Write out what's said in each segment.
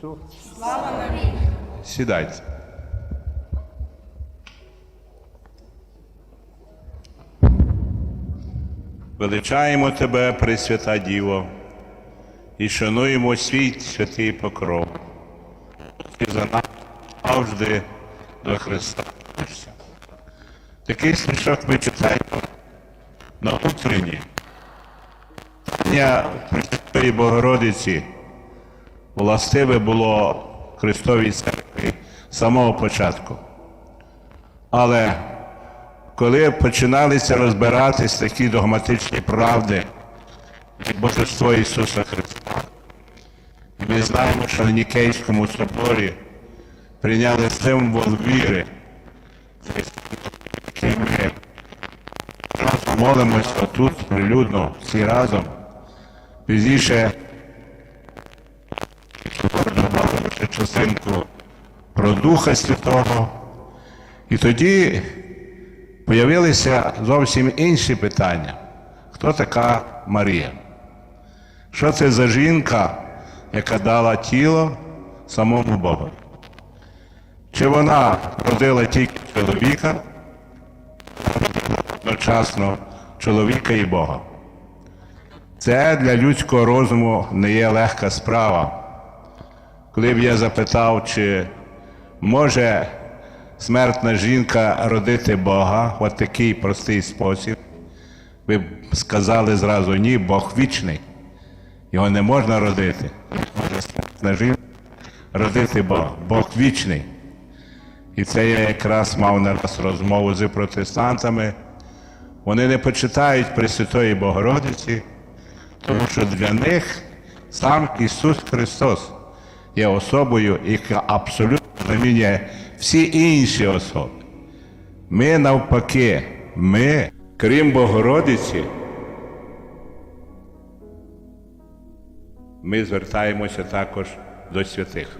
Христу. Слава навіки! Сідайте. Величаємо Тебе, Пресвята Діво, і шануємо свій святий покров. Ти за нас завжди до Христа. Такий смішок ми читаємо на утренні. Дня Пресвятої Богородиці властиве було Христовій церкві з самого початку. Але коли починалися розбиратись такі догматичні правди як Божество Ісуса Христа, ми знаємо, що на Нікейському соборі прийняли символ віри, який ми молимося тут прилюдно, всі разом. Пізніше ще частинку про Духа Святого. І тоді появилися зовсім інші питання. Хто така Марія? Що це за жінка, яка дала тіло самому Богу? Чи вона родила тільки чоловіка, одночасно чоловіка і Бога? Це для людського розуму не є легка справа. Коли б я запитав, чи може смертна жінка родити Бога в такий простий спосіб, ви б сказали зразу ні, Бог вічний. Його не можна родити. Може смертна жінка родити Бога. Бог вічний. І це я якраз мав не раз розмову з протестантами. Вони не почитають Пресвятої Богородиці, тому що для них сам Ісус Христос є особою, яка абсолютно замінює всі інші особи. Ми навпаки, ми, крім Богородиці, ми звертаємося також до святих.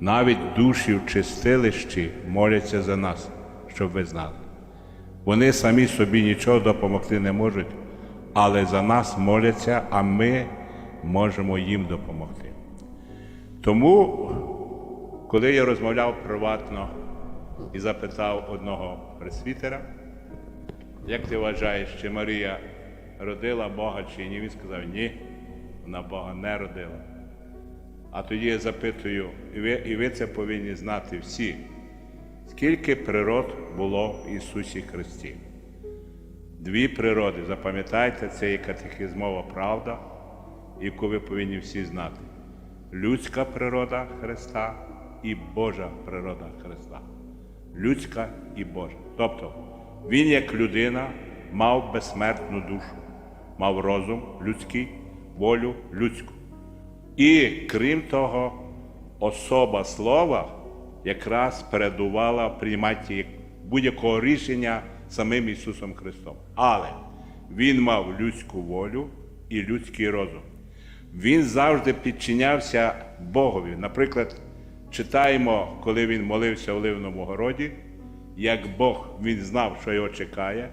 Навіть душі в чистилищі моляться за нас, щоб ви знали. Вони самі собі нічого допомогти не можуть, але за нас моляться, а ми можемо їм допомогти. Тому, коли я розмовляв приватно і запитав одного пресвітера, як ти вважаєш, чи Марія родила Бога чи ні, він сказав, ні, вона Бога не родила. А тоді я запитую, і ви, і ви це повинні знати всі, скільки природ було в Ісусі Христі? Дві природи, запам'ятайте, це є катехізмова правда, яку ви повинні всі знати. Людська природа Христа і Божа природа Христа. Людська і Божа. Тобто Він як людина мав безсмертну душу, мав розум людський, волю людську. І крім того, особа слова якраз передувала приймати будь-якого рішення самим Ісусом Христом. Але Він мав людську волю і людський розум. Він завжди підчинявся Богові. Наприклад, читаємо, коли він молився в Ливному городі, як Бог він знав, що його чекає,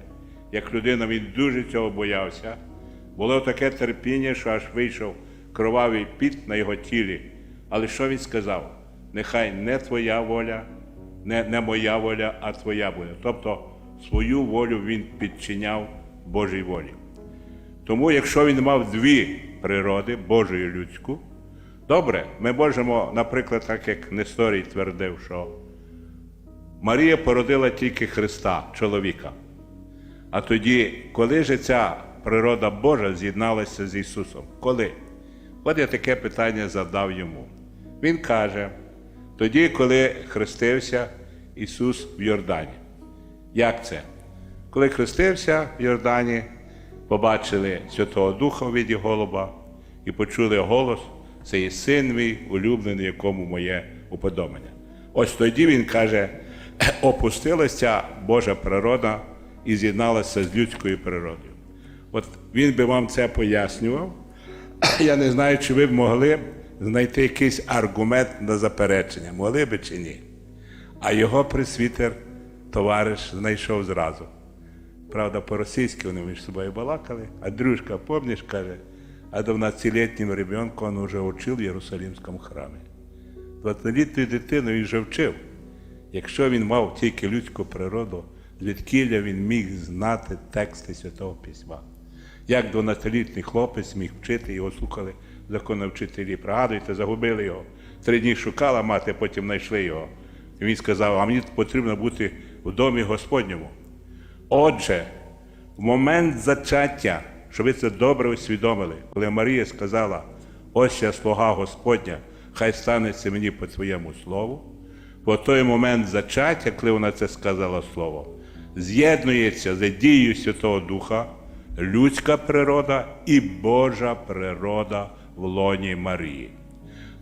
як людина він дуже цього боявся. Було таке терпіння, що аж вийшов кровавий піт на його тілі. Але що він сказав? Нехай не твоя воля, не, не моя воля, а твоя воля. Тобто свою волю він підчиняв Божій волі. Тому, якщо він мав дві природи, Божу і людську, добре, ми можемо, наприклад, так як Несторій твердив, що Марія породила тільки Христа, чоловіка. А тоді, коли ж ця природа Божа з'єдналася з Ісусом? Коли? От я таке питання задав йому. Він каже, тоді, коли хрестився Ісус в Йордані. Як це? Коли хрестився в Йордані, побачили Святого Духа в віді голуба і почули голос, це є син мій, улюблений, якому моє уподобання. Ось тоді він каже, опустилася Божа природа і з'єдналася з людською природою. От він би вам це пояснював. Я не знаю, чи ви б могли знайти якийсь аргумент на заперечення, могли би чи ні. А його присвітер, товариш, знайшов зразу. Правда, по-російськи вони між собою балакали, а дружка, помніш, каже, а 12-летним ребенком он уже учил в Єрусалимському храмі. 20-літньою дитиною він вже вчив. Якщо він мав тільки людську природу, звідкіля він міг знати тексти Святого Письма. Як 12-літній хлопець міг вчити, його слухали законовчителі. Пригадуйте, загубили його. Три дні шукала мати, потім знайшли його. І він сказав, а мені потрібно бути в домі Господньому. Отже, в момент зачаття, щоб ви це добре усвідомили, коли Марія сказала, ось я слуга Господня, хай станеться мені по твоєму слову, по той момент зачаття, коли вона це сказала слово, з'єднується за дією Святого Духа людська природа і Божа природа в лоні Марії.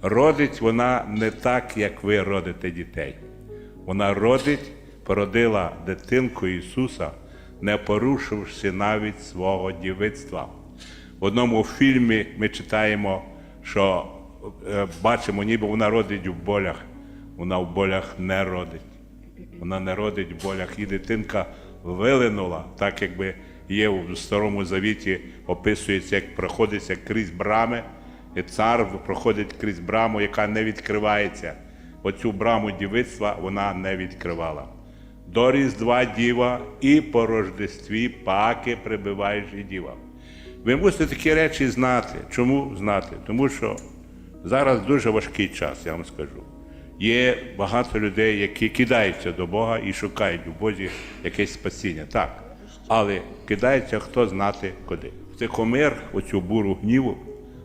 Родить вона не так, як ви родите дітей. Вона родить, породила дитинку Ісуса, не порушивши навіть свого дівицтва. В одному фільмі ми читаємо, що е, бачимо, ніби вона родить в болях. Вона в болях не родить. Вона не родить в болях. І дитинка вилинула, так якби є в Старому Завіті, описується, як проходиться крізь брами, і цар проходить крізь браму, яка не відкривається. Оцю браму дівицтва вона не відкривала. До Різдва діва і по Рождестві паки прибиваєш і діва. Ви мусите такі речі знати. Чому знати? Тому що зараз дуже важкий час, я вам скажу. Є багато людей, які кидаються до Бога і шукають у Бозі якесь спасіння. Так. Але кидається хто знати куди. В Тихомир, оцю буру гніву,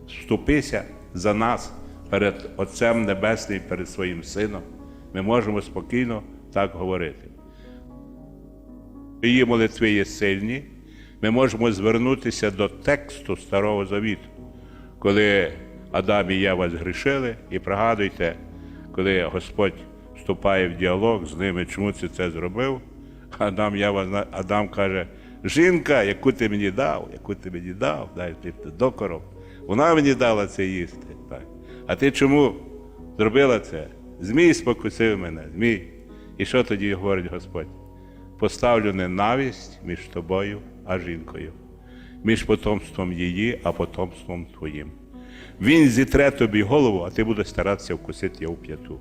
вступися за нас перед Отцем Небесним, перед своїм Сином. Ми можемо спокійно так говорити. Її молитви є сильні, ми можемо звернутися до тексту Старого Завіту, коли Адам і Єва згрішили, і пригадуйте, коли Господь вступає в діалог з ними, чому ти це зробив, Адам, Єва, Адам каже, жінка, яку ти мені дав, яку ти мені дав, дай ти докором, вона мені дала це їсти. Так. А ти чому зробила це? Змій спокусив мене, змій. І що тоді говорить Господь? Поставлю ненависть між тобою а жінкою, між потомством її, а потомством твоїм. Він зітре тобі голову, а ти будеш старатися вкусити його п'яту.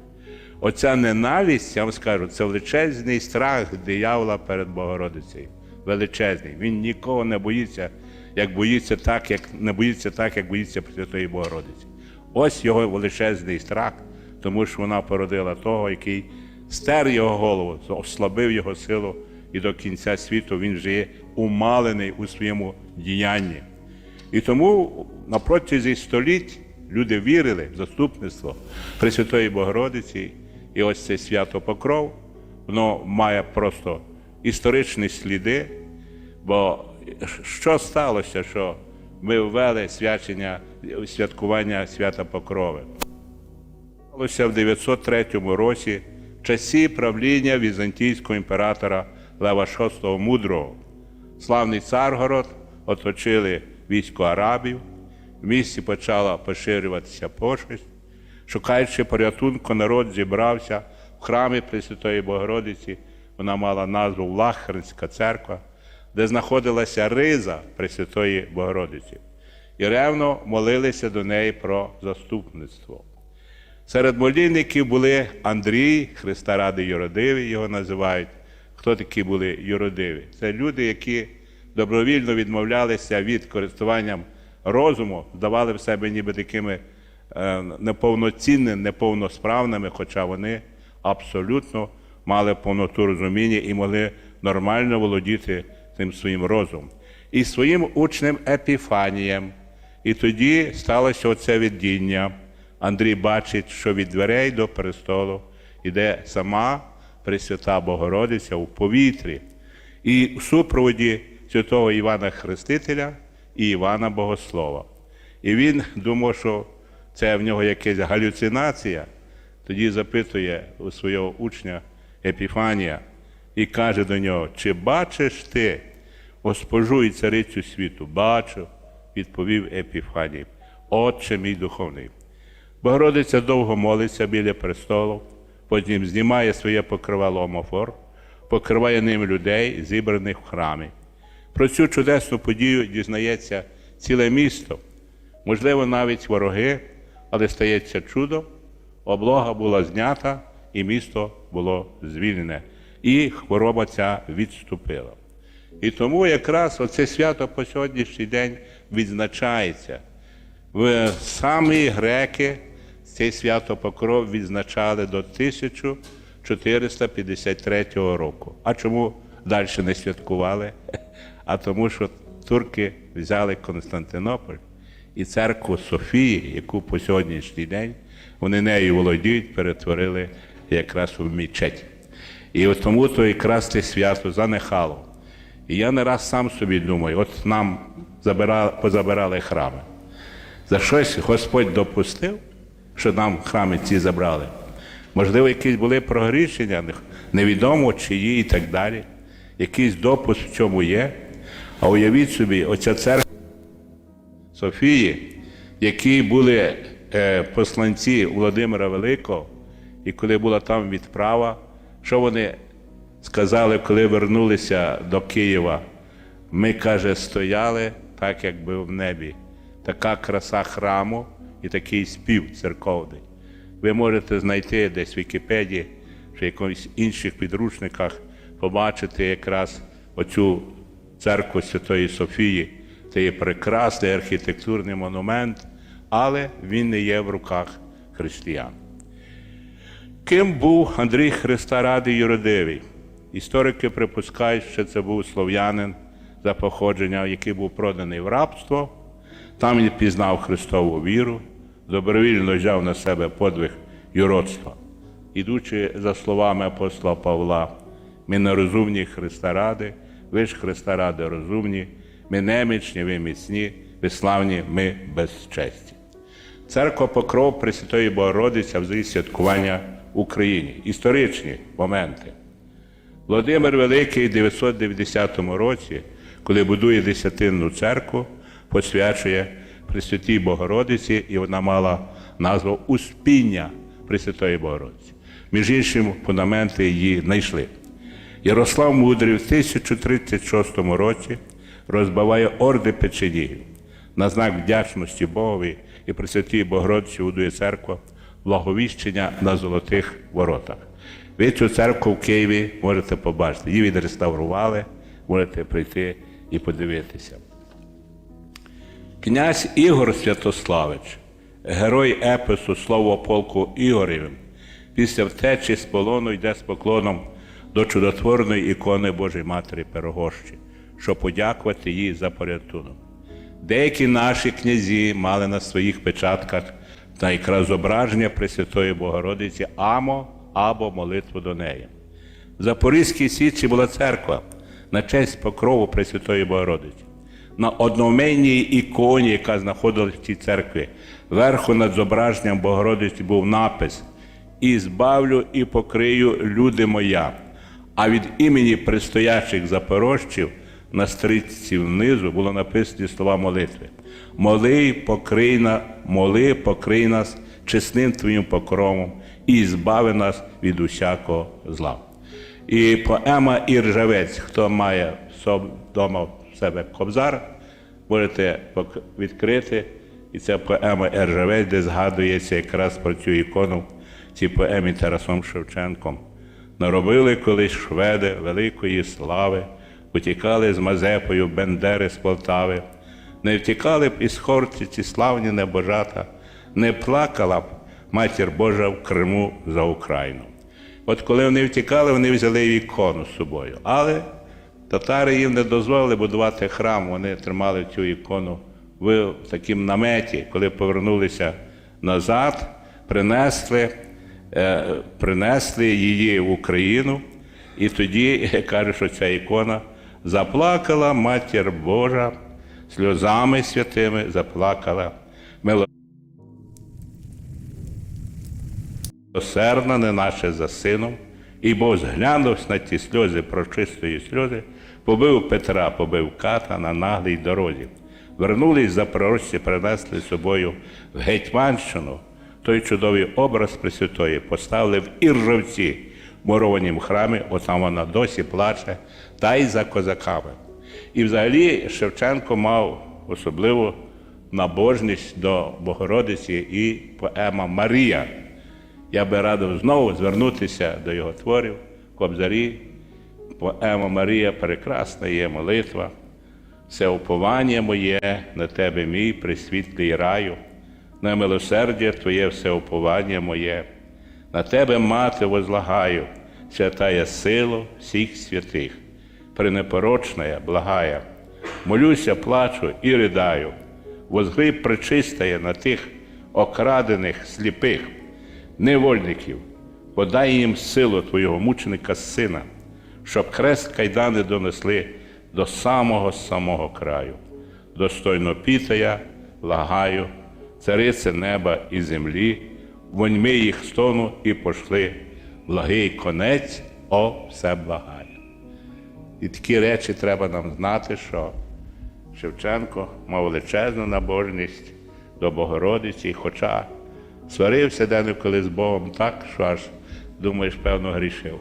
Оця ненависть, я вам скажу, це величезний страх диявола перед Богородицею. Величезний. Він нікого не боїться, як боїться так, як не боїться так, як боїться Пресвятої Богородиці. Ось його величезний страх, тому що вона породила того, який стер його голову, ослабив його силу, і до кінця світу він вже є умалений у своєму діянні. І тому на протязі століть люди вірили в заступництво Пресвятої Богородиці, і ось це свято Покров, воно має просто історичні сліди, бо що сталося, що ми ввели свячення, святкування свята Покрови? Сталося в 903 році в часі правління візантійського імператора Лева VI Мудрого. Славний Царгород оточили військо арабів, в місті почала поширюватися пошесть. Шукаючи порятунку, народ зібрався в храмі Пресвятої Богородиці. Вона мала назву Влахернська церква, де знаходилася риза Пресвятої Богородиці. І ревно молилися до неї про заступництво. Серед молільників були Андрій, Христа ради Юродиві, його називають. Хто такі були юродиві? Це люди, які добровільно відмовлялися від користуванням розуму, здавали в себе ніби такими е, неповноцінними, неповносправними, хоча вони абсолютно мали повноту розуміння і могли нормально володіти цим своїм розумом. І своїм учнем Епіфанієм. І тоді сталося оце видіння. Андрій бачить, що від дверей до престолу йде сама Пресвята Богородиця у повітрі, і в супроводі святого Івана Хрестителя і Івана Богослова. І він думав, що це в нього якась галюцинація, тоді запитує у свого учня Епіфанія і каже до нього: Чи бачиш ти госпожу і царицю світу? Бачу, відповів Епіфаній, Отче мій духовний. Богородиця довго молиться біля престолу, потім знімає своє покривало омофор, покриває ним людей, зібраних в храмі. Про цю чудесну подію дізнається ціле місто. можливо, навіть вороги, але стається чудо, облога була знята, і місто було звільнене, і хвороба ця відступила. І тому якраз оце свято по сьогоднішній день відзначається. В самі греки це свято Покров відзначали до 1453 року. А чому далі не святкували? А тому, що турки взяли Константинополь і церкву Софії, яку по сьогоднішній день вони нею володіють, перетворили якраз в мечеть. І от тому то якраз це свято занехало. І я не раз сам собі думаю, от нам забирали, позабирали храми. За щось Господь допустив, що нам храми ці забрали. Можливо, якісь були прогрішення, невідомо чиї і так далі. Якийсь допуск в чому є. А уявіть собі, оця церква Софії, які були е, посланці Володимира Великого, і коли була там відправа, що вони сказали, коли вернулися до Києва? Ми, каже, стояли так, якби в небі. Така краса храму і такий спів церковний. Ви можете знайти десь в Вікіпедії чи в якихось інших підручниках, побачити якраз оцю церкву Святої Софії. Це є прекрасний архітектурний монумент, але він не є в руках християн. Ким був Андрій Христа Радий Юродивий? Історики припускають, що це був слов'янин за походження, який був проданий в рабство. Там він пізнав Христову віру, добровільно взяв на себе подвиг юродства. Ідучи за словами апостола Павла, ми нерозумні Христа ради, ви ж Христа ради розумні, ми немічні, ви міцні, ви славні, ми безчесті. Церква Покров Пресвятої Богородиці взагалі святкування в Україні. Історичні моменти. Володимир Великий в 990 році, коли будує десятинну церкву, посвячує Пресвятій Богородиці, і вона мала назву Успіння Пресвятої Богородиці. Між іншим, фундаменти її знайшли. Ярослав Мудрий в 1036 році розбиває орди печенігів. На знак вдячності Богові і Пресвятій Богородиці будує церква благовіщення на золотих воротах. Ви цю церкву в Києві можете побачити. Її відреставрували, можете прийти і подивитися. Князь Ігор Святославич, герой епису Слово полку Ігорєвим, після втечі з полону йде з поклоном до чудотворної ікони Божої Матері Пирогощі, щоб подякувати їй за порятунок. Деякі наші князі мали на своїх печатках та якраз зображення Пресвятої Богородиці Амо або молитву до неї. В Запорізькій Січі була церква на честь покрову Пресвятої Богородиці. На одноменній іконі, яка знаходилась в цій церкві, верху над зображенням Богородиці був напис І збавлю і покрию люди моя. А від імені предстоячих запорожців на стрічці внизу було написані слова молитви. Моли, покрий на, моли, покрий нас чесним твоїм покровом і збави нас від усякого зла. І поема Іржавець, хто має вдома себе кобзар, можете відкрити. І це поема Іржавець, де згадується якраз про цю ікону цій поемі Тарасом Шевченком. Наробили колись шведи великої слави, утікали з Мазепою Бендери з Полтави, не втікали б із Хорці ці славні небожата, не плакала б матір Божа в Криму за Україну. От коли вони втікали, вони взяли ікону з собою. Але татари їм не дозволили будувати храм, вони тримали цю ікону в такому наметі, коли повернулися назад, принесли е, принесли її в Україну, і тоді каже, що ця ікона заплакала Матір Божа сльозами святими, заплакала милосердна, не наше за сином, і Бог зглянувся на ті сльози прочистої сльози, побив Петра, побив ката на наглій дорозі. Вернулись запорожці, принесли з собою в Гетьманщину той чудовий образ Пресвятої поставили в Іржавці, мурованім храмі, отам вона досі плаче, та й за козаками. І взагалі Шевченко мав особливу набожність до Богородиці і поема Марія. Я би радив знову звернутися до його творів, Кобзарі. Поема Марія прекрасна є молитва. Все уповання моє на тебе, мій присвітлий раю, на милосердя Твоє все уповання моє, на тебе, мати, возлагаю, святая сила всіх святих, пренепорочная, благая. Молюся, плачу і ридаю, возгри причистає на тих окрадених сліпих, невольників, подай їм силу Твого мученика сина, щоб хрест кайдани донесли до самого самого краю. Достойно пітая, лагаю, царице неба і землі, воньми їх стону і пошли, благий конець, о, все благає. І такі речі треба нам знати, що Шевченко мав величезну набожність до Богородиці, хоча сварився денеколи з Богом так, що аж думаєш, певно, грішив.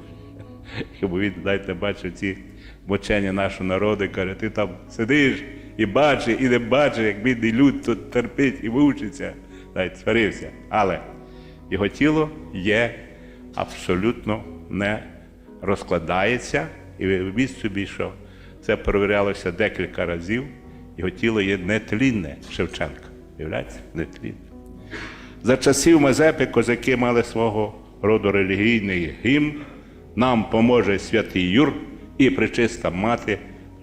Бо він, знаєте, бачив ці мучення нашого народу, каже, ти там сидиш і бачиш, і не бачиш, як бідний люд тут терпить і мучиться. Знаєте, сварився. Але його тіло є абсолютно не розкладається, і візьміть собі, що це перевірялося декілька разів. Його тіло є нетлінне Шевченка. Уявляєте? Нетлінне. За часів Мазепи козаки мали свого роду релігійний гімн. Нам поможе святий Юр і причиста мати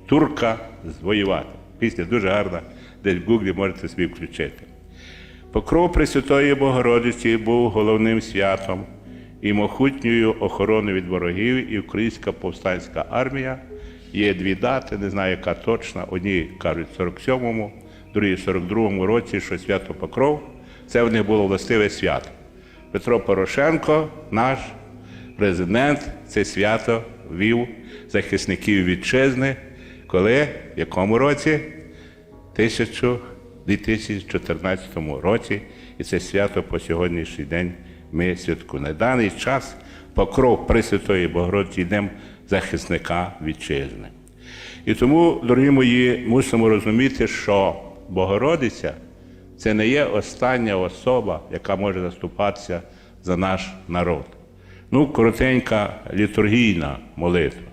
турка звоювати. Пісня дуже гарна, десь в Гуглі можете собі включити. Покров Пресвятої Богородиці був головним святом і могутньою охороною від ворогів, і Українська повстанська армія. Є дві дати, не знаю, яка точна. Одні кажуть в 47-му, другі в 42-му році, що свято Покров. Це в них було властиве свято. Петро Порошенко, наш президент, це свято вів захисників вітчизни, коли в якому році? 2014 році, і це свято по сьогоднішній день ми святкуємо. На даний час покров Пресвятої Богородиці Днем захисника вітчизни. І тому, дорогі мої, мусимо розуміти, що Богородиця це не є остання особа, яка може заступатися за наш народ. Ну, коротенька літургійна молитва.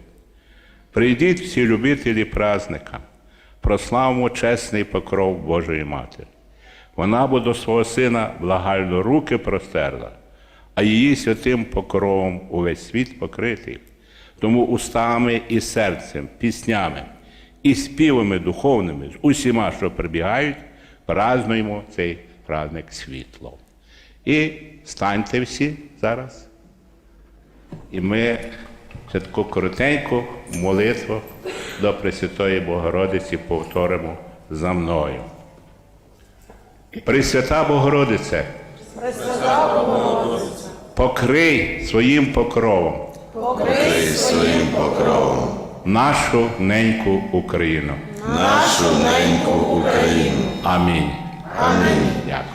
Прийдіть всі любителі празника, прославмо чесний покров Божої Матері. Вона бо до свого сина благально руки простерла, а її святим покровом увесь світ покритий. Тому устами і серцем, піснями і співами духовними з усіма, що прибігають, празнуємо цей праздник світло. І станьте всі зараз. І ми ще таку коротеньку молитву до Пресвятої Богородиці повторимо за мною. Пресвята Богородице, покрий своїм покровом Покрий своїм покровом нашу неньку Україну. Нашу неньку Україну. Амінь. Амінь. Дякую.